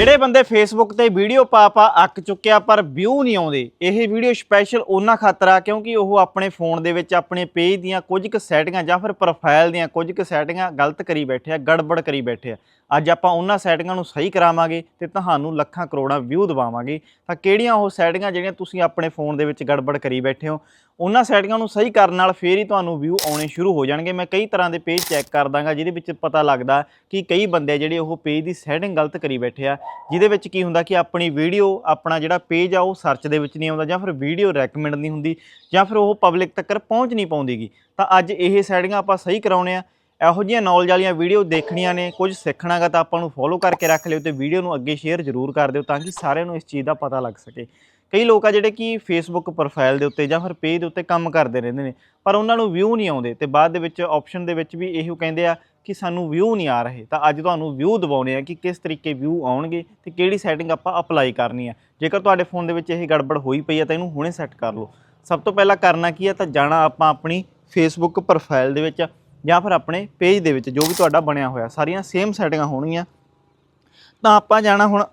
ਜਿਹੜੇ ਬੰਦੇ ਫੇਸਬੁੱਕ ਤੇ ਵੀਡੀਓ ਪਾ ਪਾ ਅੱਕ ਚੁੱਕਿਆ ਪਰ ਵਿਊ ਨਹੀਂ ਆਉਂਦੇ, ਇਹ ਵੀਡੀਓ ਸਪੈਸ਼ਲ ਉਹਨਾਂ ਖਾਤਰ ਆ ਕਿਉਂਕਿ ਉਹ ਆਪਣੇ ਫੋਨ ਦੇ ਵਿੱਚ ਆਪਣੇ ਪੇਜ ਦੀਆਂ ਕੁਝ ਕੁ ਸੈਟਿੰਗਾਂ ਜਾਂ ਫਿਰ ਪ੍ਰੋਫਾਈਲ ਦੀਆਂ ਕੁਝ ਕੁ ਸੈਟਿੰਗਾਂ ਗਲਤ ਕਰੀ ਬੈਠੇ ਆ, ਗੜਬੜ ਕਰੀ ਬੈਠੇ ਆ। ਅੱਜ ਆਪਾਂ ਉਹਨਾਂ ਸੈਟਿੰਗਾਂ ਨੂੰ ਸਹੀ ਕਰਾਵਾਂਗੇ ਤੇ ਤੁਹਾਨੂੰ ਲੱਖਾਂ ਕਰੋੜਾਂ ਵਿਊ ਦਿਵਾਵਾਂਗੇ। ਤਾਂ ਕਿਹੜੀਆਂ ਉਹ ਸੈਟਿੰਗਾਂ ਜਿਹੜੀਆਂ ਤੁਸੀਂ ਆਪਣੇ ਫੋਨ ਦੇ ਵਿੱਚ ਗੜਬੜ ਕਰੀ ਬੈਠੇ ਹੋ? ਉਹਨਾਂ ਸੈਟਿੰਗਾਂ ਨੂੰ ਸਹੀ ਕਰਨ ਨਾਲ ਫੇਰ ਹੀ ਤੁਹਾਨੂੰ ਵਿਊ ਆਉਣੇ ਸ਼ੁਰੂ ਹੋ ਜਾਣਗੇ। ਮੈਂ ਕਈ ਤਰ੍ਹਾਂ ਦੇ ਪੇਜ ਚੈੱਕ ਕਰ ਦਾਂਗਾ, ਜਿਹਦੇ ਵਿੱਚ ਪਤਾ ਲੱਗਦਾ ਕਿ ਕਈ ਬੰਦੇ ਜਿਹੜੇ ਉਹ ਪੇਜ ਦੀ ਸੈਟਿੰਗ ਗਲਤ ਕਰੀ ਬੈਠੇ ਆ, ਜਿਹਦੇ ਵਿੱਚ ਕੀ ਹੁੰਦਾ ਕਿ ਆਪਣੀ ਵੀਡੀਓ ਆਪਣਾ ਜਿਹੜਾ ਪੇਜ ਆ ਉਹ ਸਰਚ ਦੇ ਵਿੱਚ ਨਹੀਂ ਆਉਂਦਾ ਜਾਂ ਫਿਰ ਵੀਡੀਓ ਰეკਮੈਂਡ ਨਹੀਂ ਹੁੰਦੀ ਜਾਂ ਫਿਰ ਉਹ ਪਬਲਿਕ ਤੱਕ ਪਹੁੰਚ ਨਹੀਂ ਪਾਉਂਦੀਗੀ। ਤਾਂ ਅੱਜ ਇਹ ਸੈਟਿੰਗਾਂ ਆਪਾਂ ਸਹੀ ਕਰਾਉਣੇ ਆ। ਇਹੋ ਜਿਹੀਆਂ ਨੌਲੇਜ ਵਾਲੀਆਂ ਵੀਡੀਓ ਦੇਖਣੀਆਂ ਨੇ, ਕੁਝ ਸਿੱਖਣਾਗਾ ਤਾਂ ਆਪਾਂ ਨੂੰ ਫੋਲੋ ਕਰਕੇ ਰੱਖ ਲਿਓ ਤੇ ਵੀਡੀਓ ਨੂੰ ਅੱਗੇ ਸ਼ੇਅਰ ਜ਼ਰੂਰ ਕਰ ਦਿਓ ਤਾਂ ਕਿ ਸਾਰਿਆਂ ਨੂੰ ਇਸ ਚੀਜ਼ ਦਾ ਪਤਾ ਲੱਗ ਸਕੇ। ਕਈ ਲੋਕ ਆ ਜਿਹੜੇ ਕਿ ਫੇਸਬੁੱਕ ਪ੍ਰੋਫਾਈਲ ਦੇ ਉੱਤੇ ਜਾਂ ਫਿਰ ਪੇਜ ਦੇ ਉੱਤੇ ਕੰਮ ਕਰਦੇ ਰਹਿੰਦੇ ਨੇ, ਪਰ ਉਹਨਾਂ ਨੂੰ ਵਿਊ ਨਹੀਂ ਆਉਂਦੇ ਤੇ ਬਾਅਦ ਦੇ ਵਿੱਚ ਆਪਸ਼ਨ ਦੇ ਵਿੱਚ ਵੀ ਇਹੋ ਕਹਿੰਦੇ ਆ ਕਿ ਸਾਨੂੰ ਵਿਊ ਨਹੀਂ ਆ ਰਹੇ। ਤਾਂ ਅੱਜ ਤੁਹਾਨੂੰ ਵਿਊ ਦਿਵਾਉਣੇ ਆ ਕਿ ਕਿਸ ਤਰੀਕੇ ਵਿਊ ਆਉਣਗੇ ਤੇ ਕਿਹੜੀ ਸੈਟਿੰਗ ਆਪਾਂ ਅਪਲਾਈ ਕਰਨੀ ਆ। ਜੇਕਰ ਤੁਹਾਡੇ ਫੋਨ ਦੇ ਵਿੱਚ ਇਹ ਗੜਬੜ ਹੋਈ ਪਈ ਆ ਤਾਂ ਇਹਨੂੰ ਹੁਣੇ ਸੈੱਟ ਕਰ ਲਓ। ਸਭ ਤੋਂ ਪਹਿਲਾਂ ਕਰਨਾ ਕੀ ਆ ਤਾਂ ਜਾਣਾ ਆਪਾਂ ਆਪਣੀ ਫੇਸਬੁੱਕ ਪ੍ਰੋਫਾਈਲ ਦੇ ਵਿੱਚ ਜਾਂ ਫਿਰ ਆਪਣੇ ਪੇਜ ਦੇ ਵਿੱਚ ਜੋ ਵੀ ਤੁਹਾਡਾ ਬਣਿਆ ਹੋਇਆ, ਸਾਰੀਆਂ ਸੇਮ ਸੈਟਿੰਗਾਂ ਹੋਣਗੀਆਂ। ਤਾਂ ਆਪਾਂ ਜਾਣਾ ਹੁਣ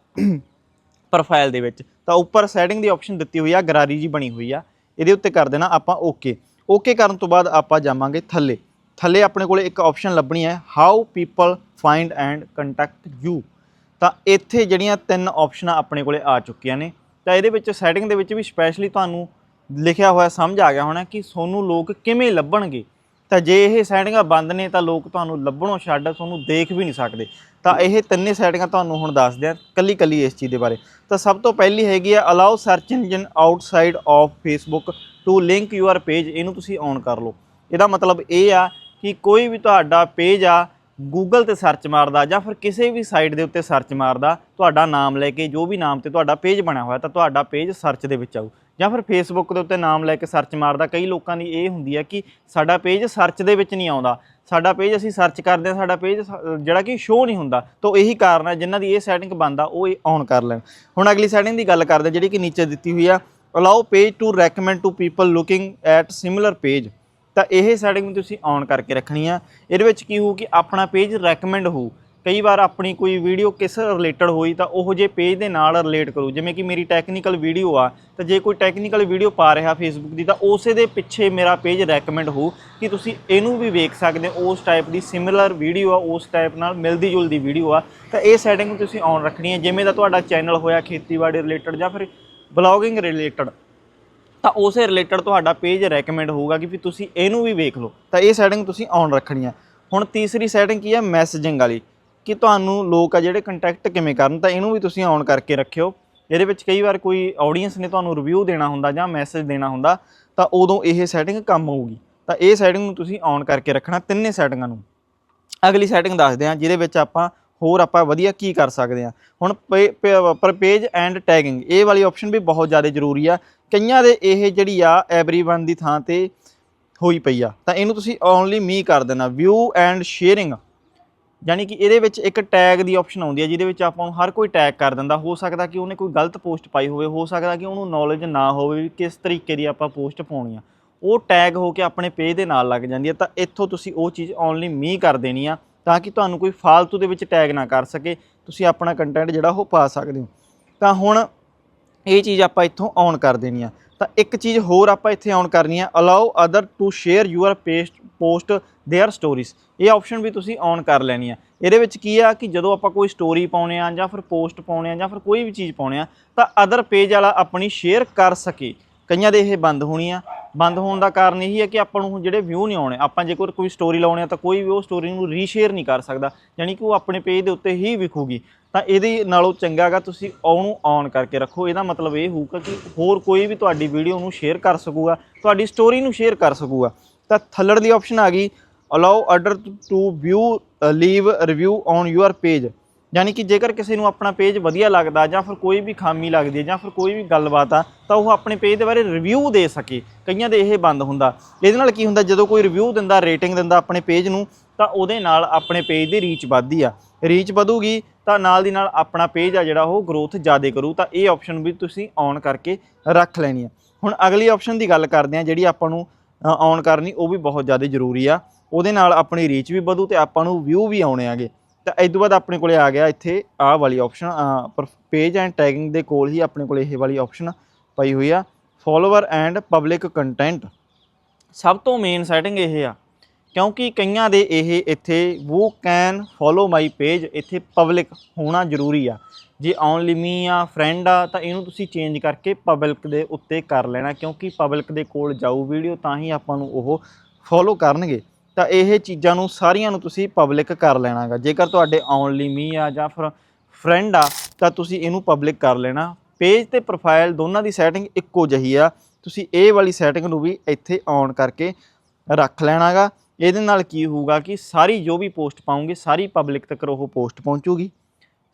ਪ੍ਰੋਫਾਈਲ ਦੇ ਵਿੱਚ। ਤਾਂ ਉੱਪਰ ਸੈਟਿੰਗ ਦੀ ਆਪਸ਼ਨ ਦਿੱਤੀ ਹੋਈ ਆ, ਗਰਾਰੀ ਜੀ ਬਣੀ ਹੋਈ ਆ। ਇਹਦੇ ਉੱਤੇ ਕਰ ਦੇਣਾ ਆਪਾਂ ਓਕੇ ਓਕੇ ਕਰਨ ਤੋਂ ਬਾਅਦ ਆਪਾਂ ਜਾਵਾਂਗੇ ਥੱਲੇ। ਥੱਲੇ ਆਪਣੇ ਕੋਲੇ ਇੱਕ ਆਪਸ਼ਨ ਲੱਭਣੀ ਹੈ how people find and contact you ਤਾਂ ਇੱਥੇ ਜਿਹੜੀਆਂ ਤਿੰਨ ਆਪਸ਼ਨਾਂ ਆਪਣੇ ਕੋਲੇ ਆ ਚੁੱਕੀਆਂ ਨੇ। ਤਾਂ ਇਹਦੇ ਵਿੱਚ ਸੈਟਿੰਗ ਦੇ ਵਿੱਚ ਵੀ ਸਪੈਸ਼ਲੀ ਤੁਹਾਨੂੰ ਲਿਖਿਆ ਹੋਇਆ ਸਮਝ ਆ ਗਿਆ ਹੋਣਾ ਕਿ ਤੁਹਾਨੂੰ ਲੋਕ ਕਿਵੇਂ ਲੱਭਣਗੇ। ਤਾਂ ਜੇ ਇਹ ਸੈਟਿੰਗਾਂ ਬੰਦ ਨੇ ਤਾਂ ਲੋਕ ਤੁਹਾਨੂੰ ਲੱਭਣੋਂ ਛੱਡ ਤੁਹਾਨੂੰ ਦੇਖ ਵੀ ਨਹੀਂ ਸਕਦੇ। ਤਾਂ ਇਹ ਤਿੰਨੇ ਸੈਟਿੰਗਾਂ ਤੁਹਾਨੂੰ ਹੁਣ ਦੱਸਦੇ ਆ ਕੱਲੀ ਕੱਲੀ ਇਸ ਚੀਜ਼ ਦੇ ਬਾਰੇ। ਤਾਂ ਸਭ ਤੋਂ ਪਹਿਲੀ ਹੈਗੀ ਆ allow search engine outside of Facebook to link your page ਇਹਨੂੰ ਤੁਸੀਂ ਔਨ ਕਰ ਲਓ। ਇਹਦਾ ਮਤਲਬ ਇਹ ਆ ਕਿ ਕੋਈ ਵੀ ਤੁਹਾਡਾ ਪੇਜ ਆ ਗੂਗਲ ਤੇ ਸਰਚ ਮਾਰਦਾ ਜਾਂ ਫਿਰ ਕਿਸੇ ਵੀ ਸਾਈਟ ਦੇ ਉੱਤੇ ਸਰਚ ਮਾਰਦਾ, ਤੁਹਾਡਾ ਨਾਮ ਲੈ ਕੇ ਜੋ ਵੀ ਨਾਮ ਤੇ ਤੁਹਾਡਾ ਪੇਜ ਬਣਿਆ ਹੋਇਆ ਤਾਂ ਤੁਹਾਡਾ ਪੇਜ ਸਰਚ ਦੇ ਵਿੱਚ ਆਊ। ਜਾਂ ਫਿਰ ਫੇਸਬੁੱਕ ਦੇ ਉੱਤੇ ਨਾਮ ਲੈ ਕੇ ਸਰਚ ਮਾਰਦਾ, ਕਈ ਲੋਕਾਂ ਦੀ ਇਹ ਹੁੰਦੀ ਹੈ ਕਿ ਸਾਡਾ ਪੇਜ ਸਰਚ ਦੇ ਵਿੱਚ ਨਹੀਂ ਆਉਂਦਾ। ਸਾਡਾ ਪੇਜ ਅਸੀਂ ਸਰਚ ਕਰਦੇ ਹਾਂ, ਸਾਡਾ ਪੇਜ ਜਿਹੜਾ ਕਿ ਸ਼ੋ ਨਹੀਂ ਹੁੰਦਾ, ਤਾਂ ਇਹੀ ਕਾਰਨ ਹੈ ਜਿਨ੍ਹਾਂ ਦੀ ਇਹ ਸੈਟਿੰਗ ਬੰਦ ਆ, ਉਹ ਇਹ ਔਨ ਕਰ ਲੈਣ। ਹੁਣ ਅਗਲੀ ਸੈਟਿੰਗ ਦੀ ਗੱਲ ਕਰਦੇ ਜਿਹੜੀ ਕਿ ਨੀਚੇ ਦਿੱਤੀ ਹੋਈ ਆ allow page to recommend to people looking at similar page ਤਾਂ ਇਹ ਸੈਟਿੰਗ ਤੁਸੀਂ ਔਨ ਕਰਕੇ ਰੱਖਣੀ ਆ। ਇਹਦੇ ਵਿੱਚ ਕੀ ਹੋਊ ਕਿ ਆਪਣਾ ਪੇਜ ਰეკਮੈਂਡ ਹੋਊ। ਕਈ ਵਾਰ ਆਪਣੀ ਕੋਈ ਵੀਡੀਓ ਕਿਸ ਰਿਲੇਟਡ ਹੋਈ ਤਾਂ ਉਹ ਜੇ ਪੇਜ ਦੇ ਨਾਲ ਰਿਲੇਟ ਕਰੂ। ਜਿਵੇਂ ਕਿ ਮੇਰੀ ਟੈਕਨੀਕਲ ਵੀਡੀਓ ਆ, ਤਾਂ ਜੇ ਕੋਈ ਟੈਕਨੀਕਲ ਵੀਡੀਓ ਪਾ ਰਿਹਾ ਫੇਸਬੁੱਕ ਦੀ ਤਾਂ ਉਸੇ ਦੇ ਪਿੱਛੇ ਮੇਰਾ ਪੇਜ ਰეკਮੈਂਡ ਹੋ ਕਿ ਤੁਸੀਂ ਇਹਨੂੰ ਵੀ ਵੇਖ ਸਕਦੇ ਹੋ। ਉਸ ਟਾਈਪ ਦੀ ਸਿਮਿਲਰ ਵੀਡੀਓ ਆ, ਉਸ ਟਾਈਪ ਨਾਲ ਮਿਲਦੀ ਜੁਲਦੀ ਵੀਡੀਓ ਆ। ਤਾਂ ਇਹ ਸੈਟਿੰਗ ਤੁਸੀਂ ਔਨ ਰੱਖਣੀ ਹੈ। ਜਿਵੇਂ ਦਾ ਤੁਹਾਡਾ ਚੈਨਲ ਹੋਇਆ ਖੇਤੀਬਾੜੀ ਰਿਲੇਟਡ ਜਾਂ ਫਿਰ ਬਲੌਗਿੰਗ ਰਿਲੇਟਡ ਤਾਂ ਉਸੇ ਰਿਲੇਟਡ ਤੁਹਾਡਾ ਪੇਜ ਰეკਮੈਂਡ ਹੋਊਗਾ ਕਿ ਵੀ ਤੁਸੀਂ ਇਹਨੂੰ ਵੀ ਵੇਖ ਲਓ। ਤਾਂ ਇਹ ਸੈਟਿੰਗ ਤੁਸੀਂ ਔਨ ਰੱਖਣੀ ਹੈ। ਹੁਣ ਤੀਸਰੀ ਸੈਟਿੰਗ ਕੀ ਹੈ? ਮੈਸੇਜਿੰਗ ਵਾਲੀ। ਕਿ ਤੁਹਾਨੂੰ ਲੋਕ ਆ ਜਿਹੜੇ ਕੰਟੈਕਟ ਕਿਵੇਂ ਕਰਨ, ਤਾਂ ਇਹਨੂੰ ਵੀ ਤੁਸੀਂ ਔਨ ਕਰਕੇ ਰੱਖਿਓ। ਇਹਦੇ ਵਿੱਚ ਕਈ ਵਾਰ ਕੋਈ ਆਡੀਅנס ਨੇ ਤੁਹਾਨੂੰ ਰਿਵਿਊ ਦੇਣਾ ਹੁੰਦਾ ਜਾਂ ਮੈਸੇਜ ਦੇਣਾ ਹੁੰਦਾ, ਤਾਂ ਉਦੋਂ ਇਹ ਸੈਟਿੰਗ ਕੰਮ ਆਊਗੀ। ਤਾਂ ਇਹ ਸੈਟਿੰਗ ਨੂੰ ਤੁਸੀਂ ਔਨ ਕਰਕੇ ਰੱਖਣਾ ਤਿੰਨੇ ਸੈਟਿੰਗਾਂ ਨੂੰ। ਅਗਲੀ ਸੈਟਿੰਗ ਦੱਸਦੇ ਹਾਂ, ਜਿਹਦੇ ਵਿੱਚ ਆਪਾਂ ਹੋਰ ਆਪਾਂ ਵਧੀਆ ਕੀ ਕਰ ਸਕਦੇ ਹਾਂ। ਹੁਣ ਪਰ ਪੇਜ ਐਂਡ ਟੈਗਿੰਗ ਇਹ ਵਾਲੀ ਆਪਸ਼ਨ ਵੀ ਬਹੁਤ ਜ਼ਿਆਦਾ ਜ਼ਰੂਰੀ ਆ। ਕਈਆਂ ਦੇ ਇਹ ਜਿਹੜੀ ਆ ਐਵਰੀਵਨ ਦੀ ਥਾਂ ਤੇ ਹੋਈ ਪਈ ਆ। ਤਾਂ ਇਹਨੂੰ ਤੁਸੀਂ ਓਨਲੀ ਮੀ ਕਰ ਦੇਣਾ ਵਿਊ ਐਂਡ ਸ਼ੇਅਰਿੰਗ ਯਾਨੀ ਕਿ ਇਹਦੇ ਵਿੱਚ ਇੱਕ ਟੈਗ ਦੀ ਆਪਸ਼ਨ ਆਉਂਦੀ ਹੈ, ਜਿਹਦੇ ਵਿੱਚ ਆਪਾਂ ਨੂੰ ਹਰ ਕੋਈ ਟੈਗ ਕਰ ਦਿੰਦਾ। ਹੋ ਸਕਦਾ ਕਿ ਉਹਨੇ ਕੋਈ ਗਲਤ ਪੋਸਟ ਪਾਈ ਹੋਵੇ, ਹੋ ਸਕਦਾ ਕਿ ਉਹਨੂੰ ਨੌਲੇਜ ਨਾ ਹੋਵੇ ਵੀ ਕਿਸ ਤਰੀਕੇ ਦੀ ਆਪਾਂ ਪੋਸਟ ਪਾਉਣੀ ਆ। ਉਹ ਟੈਗ ਹੋ ਕੇ ਆਪਣੇ ਪੇਜ ਦੇ ਨਾਲ ਲੱਗ ਜਾਂਦੀ ਹੈ, ਤਾਂ ਇੱਥੋਂ ਤੁਸੀਂ ਉਹ ਚੀਜ਼ ਓਨਲੀ ਮੀ ਕਰ ਦੇਣੀ ਆ, ਤਾਂ ਕਿ ਤੁਹਾਨੂੰ ਕੋਈ ਫਾਲਤੂ ਦੇ ਵਿੱਚ ਟੈਗ ਨਾ ਕਰ ਸਕੇ। ਤੁਸੀਂ ਆਪਣਾ ਕੰਟੈਂਟ ਜਿਹੜਾ ਉਹ ਪਾ ਸਕਦੇ ਹੋ। ਤਾਂ ਹੁਣ ਇਹ ਚੀਜ਼ ਆਪਾਂ ਇੱਥੋਂ ਔਨ ਕਰ ਦੇਣੀ ਆ। ਤਾਂ ਇੱਕ ਚੀਜ਼ ਹੋਰ ਆਪਾਂ ਇੱਥੇ ਔਨ ਕਰਨੀ ਆ allow other to share your paste post their stories ਇਹ ਆਪਸ਼ਨ ਵੀ ਤੁਸੀਂ ਔਨ ਕਰ ਲੈਣੀ ਆ ਇਹਦੇ ਵਿੱਚ ਕੀ ਆ ਕਿ ਜਦੋਂ ਆਪਾਂ ਕੋਈ ਸਟੋਰੀ ਪਾਉਣੇ ਆ ਜਾਂ ਫਿਰ ਪੋਸਟ ਪਾਉਣੇ ਆ ਜਾਂ ਫਿਰ ਕੋਈ ਵੀ ਚੀਜ਼ ਪਾਉਣੇ ਆ ਤਾਂ ਅਦਰ ਪੇਜ ਵਾਲਾ ਆਪਣੀ ਸ਼ੇਅਰ ਕਰ ਸਕੇ ਕਈਆਂ ਦੇ ਇਹ ਬੰਦ ਹੋਣੀ ਆ ਬੰਦ ਹੋਣ ਦਾ ਕਾਰਨ ਇਹੀ ਹੈ ਕਿ ਆਪਾਂ ਨੂੰ ਜਿਹੜੇ ਵਿਊ ਨਹੀਂ ਆਉਣੇ ਆਪਾਂ ਜੇਕਰ ਕੋਈ ਸਟੋਰੀ ਲਾਉਣੇ ਆ ਤਾਂ ਕੋਈ ਵੀ ਉਹ ਸਟੋਰੀ ਨੂੰ ਰੀਸ਼ੇਅਰ ਨਹੀਂ ਕਰ ਸਕਦਾ ਯਾਨੀ ਕਿ ਉਹ ਆਪਣੇ ਪੇਜ ਦੇ ਉੱਤੇ ਹੀ ਵਿਖੂਗੀ ਤਾਂ ਇਹਦੇ ਨਾਲੋਂ ਚੰਗਾਗਾ ਤੁਸੀਂ ਉਹਨੂੰ ਔਨ ਕਰਕੇ ਰੱਖੋ। ਇਹਦਾ ਮਤਲਬ ਇਹ ਹੋਊਗਾ ਕਿ ਹੋਰ ਕੋਈ ਵੀ ਤੁਹਾਡੀ ਵੀਡੀਓ ਨੂੰ ਸ਼ੇਅਰ ਕਰ ਸਕੂਗਾ, ਤੁਹਾਡੀ ਸਟੋਰੀ ਨੂੰ ਸ਼ੇਅਰ ਕਰ ਸਕੂਗਾ। ਤਾਂ ਥੱਲੜ ਦੀ ਆਪਸ਼ਨ ਆ ਗਈ allow other to view leave review on your page ਯਾਨੀ ਕਿ ਜੇਕਰ ਕਿਸੇ ਨੂੰ ਆਪਣਾ ਪੇਜ ਵਧੀਆ ਲੱਗਦਾ ਜਾਂ ਫਿਰ ਕੋਈ ਵੀ ਖਾਮੀ ਲੱਗਦੀ ਹੈ ਜਾਂ ਫਿਰ ਕੋਈ ਵੀ ਗੱਲਬਾਤ ਆ, ਤਾਂ ਉਹ ਆਪਣੇ ਪੇਜ ਦੇ ਬਾਰੇ ਰਿਵਿਊ ਦੇ ਸਕੇ। ਕਈਆਂ ਦੇ ਇਹ ਬੰਦ ਹੁੰਦਾ। ਇਹਦੇ ਨਾਲ ਕੀ ਹੁੰਦਾ, ਜਦੋਂ ਕੋਈ ਰਿਵਿਊ ਦਿੰਦਾ ਰੇਟਿੰਗ ਦਿੰਦਾ ਆਪਣੇ ਪੇਜ ਨੂੰ, ਤਾਂ ਉਹਦੇ ਨਾਲ ਆਪਣੇ ਪੇਜ ਦੀ ਰੀਚ ਵੱਧਦੀ ਆ। ਰੀਚ ਵਧੂਗੀ ਤਾਂ ਨਾਲ ਦੀ ਨਾਲ ਆਪਣਾ ਪੇਜ ਆ ਜਿਹੜਾ ਉਹ ਗਰੋਥ ਜ਼ਿਆਦਾ ਕਰੂ, ਤਾਂ ਇਹ ਆਪਸ਼ਨ ਵੀ ਤੁਸੀਂ ਔਨ ਕਰਕੇ ਰੱਖ ਲੈਣੀ ਆ। ਹੁਣ ਅਗਲੀ ਆਪਸ਼ਨ ਦੀ ਗੱਲ ਕਰਦੇ ਆ, ਜਿਹੜੀ ਆਪਾਂ ਨੂੰ ਔਨ ਕਰਨੀ, ਉਹ ਵੀ ਬਹੁਤ ਜ਼ਿਆਦਾ ਜ਼ਰੂਰੀ ਆ। ਉਹਦੇ ਨਾਲ ਆਪਣੀ ਰੀਚ ਵੀ ਵਧੂ ਤੇ ਆਪਾਂ ਨੂੰ ਵਿਊ ਵੀ ਆਉਣੇ ਆਗੇ। ਤਾਂ ਇਸ ਤੋਂ ਬਾਅਦ ਆਪਣੇ ਕੋਲੇ ਆ ਗਿਆ ਇੱਥੇ ਆਹ ਵਾਲੀ ਆਪਸ਼ਨ ਪਰ ਪੇਜ ਐਂਡ ਟੈਗਿੰਗ ਦੇ ਕੋਲ ਹੀ ਆਪਣੇ ਕੋਲੇ ਇਹ ਵਾਲੀ ਆਪਸ਼ਨ ਪਈ ਹੋਈ ਆ। ਫੋਲੋਵਰ ਐਂਡ ਪਬਲਿਕ ਕੰਟੈਂਟ ਸਭ ਤੋਂ ਮੇਨ ਸੈਟਿੰਗ ਇਹ ਆ। ਕਿਉਂਕਿ ਕਈਆਂ ਦੇ ਇਹ ਇੱਥੇ who can follow my page ਇੱਥੇ ਪਬਲਿਕ ਹੋਣਾ ਜ਼ਰੂਰੀ ਆ। ਜੇ ਓਨਲੀ ਮੀ ਆ ਫਰੈਂਡ ਆ, ਤਾਂ ਇਹਨੂੰ ਤੁਸੀਂ ਚੇਂਜ ਕਰਕੇ ਪਬਲਿਕ ਦੇ ਉੱਤੇ ਕਰ ਲੈਣਾ ਕਿਉਂਕਿ ਪਬਲਿਕ ਦੇ ਕੋਲ ਜਾਊ ਵੀਡੀਓ, ਤਾਂ ਹੀ ਆਪਾਂ ਨੂੰ ਉਹ ਫੋਲੋ ਕਰਨਗੇ। ਤਾਂ ਇਹ ਚੀਜ਼ਾਂ ਨੂੰ, ਸਾਰੀਆਂ ਨੂੰ ਤੁਸੀਂ ਪਬਲਿਕ ਕਰ ਲੈਣਾਗਾ। ਜੇਕਰ ਤੁਹਾਡੇ ਓਨਲੀ ਮੀ ਆ ਜਾਂ ਫਿਰ ਫਰੈਂਡ ਆ, ਤਾਂ ਤੁਸੀਂ ਇਹਨੂੰ ਪਬਲਿਕ ਕਰ ਲੈਣਾ। ਪੇਜ ਤੇ ਪ੍ਰੋਫਾਈਲ ਦੋਨਾਂ ਦੀ ਸੈਟਿੰਗ ਇੱਕੋ ਜਿਹੀ ਆ। ਤੁਸੀਂ ਇਹ ਵਾਲੀ ਸੈਟਿੰਗ ਨੂੰ ਵੀ ਇੱਥੇ ਔਨ ਕਰਕੇ ਰੱਖ ਲੈਣਾਗਾ। ਇਹਦੇ ਨਾਲ ਕੀ ਹੋਊਗਾ ਕਿ ਸਾਰੀ ਜੋ ਵੀ ਪੋਸਟ ਪਾਉਂਗੇ, ਸਾਰੀ ਪਬਲਿਕ ਤੱਕ ਉਹ ਪੋਸਟ ਪਹੁੰਚੂਗੀ।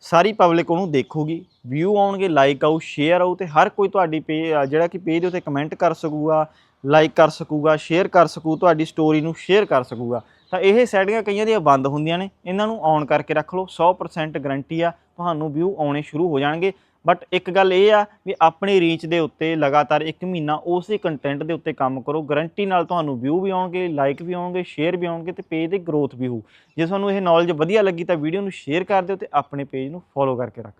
ਸਾਰੀ ਪਬਲਿਕ ਉਹਨੂੰ ਦੇਖੂਗੀ ਵਿਊ ਆਉਣਗੇ ਲਾਈਕ ਆਊ ਸ਼ੇਅਰ ਆਊ ਤੇ ਹਰ ਕੋਈ ਤੁਹਾਡੀ ਪੇ ਜਿਹੜਾ ਕਿ ਪੇਜ ਦੇ ਉੱਤੇ ਕਮੈਂਟ ਕਰ ਸਕੂਗਾ ਲਾਈਕ ਕਰ ਸਕੂਗਾ ਸ਼ੇਅਰ ਕਰ ਸਕੂ, ਤੁਹਾਡੀ ਸਟੋਰੀ ਨੂੰ ਸ਼ੇਅਰ ਕਰ ਸਕੂਗਾ। ਤਾਂ ਇਹ ਸੈਟਿੰਗਾਂ ਕਈਆਂ ਦੀਆਂ ਬੰਦ ਹੁੰਦੀਆਂ ਨੇ, ਇਹਨਾਂ ਨੂੰ ਔਨ ਕਰਕੇ ਰੱਖ ਲਓ 100% ਗਾਰੰਟੀ ਆ, ਤੁਹਾਨੂੰ ਵਿਊ ਆਉਣੇ ਸ਼ੁਰੂ ਹੋ ਜਾਣਗੇ। ਬਟ ਇੱਕ ਗੱਲ ਇਹ ਆ ਵੀ ਆਪਣੀ ਰੀਚ ਦੇ ਉੱਤੇ ਲਗਾਤਾਰ 1 ਮਹੀਨਾ ਉਸੇ ਕੰਟੈਂਟ ਦੇ ਉੱਤੇ ਕੰਮ ਕਰੋ ਗਰੰਟੀ ਨਾਲ ਤੁਹਾਨੂੰ ਵਿਊ ਵੀ ਆਉਣਗੇ ਲਾਈਕ ਵੀ ਆਉਣਗੇ ਸ਼ੇਅਰ ਵੀ ਆਉਣਗੇ ਤੇ ਪੇਜ ਦੀ ਗਰੋਥ ਵੀ ਹੋਊ। ਜੇ ਤੁਹਾਨੂੰ ਇਹ ਨੌਲੇਜ ਵਧੀਆ ਲੱਗੀ ਤਾਂ ਵੀਡੀਓ ਨੂੰ ਸ਼ੇਅਰ ਕਰ ਦਿਓ ਤੇ ਆਪਣੇ ਪੇਜ ਨੂੰ ਫੋਲੋ ਕਰਕੇ ਰੱਖ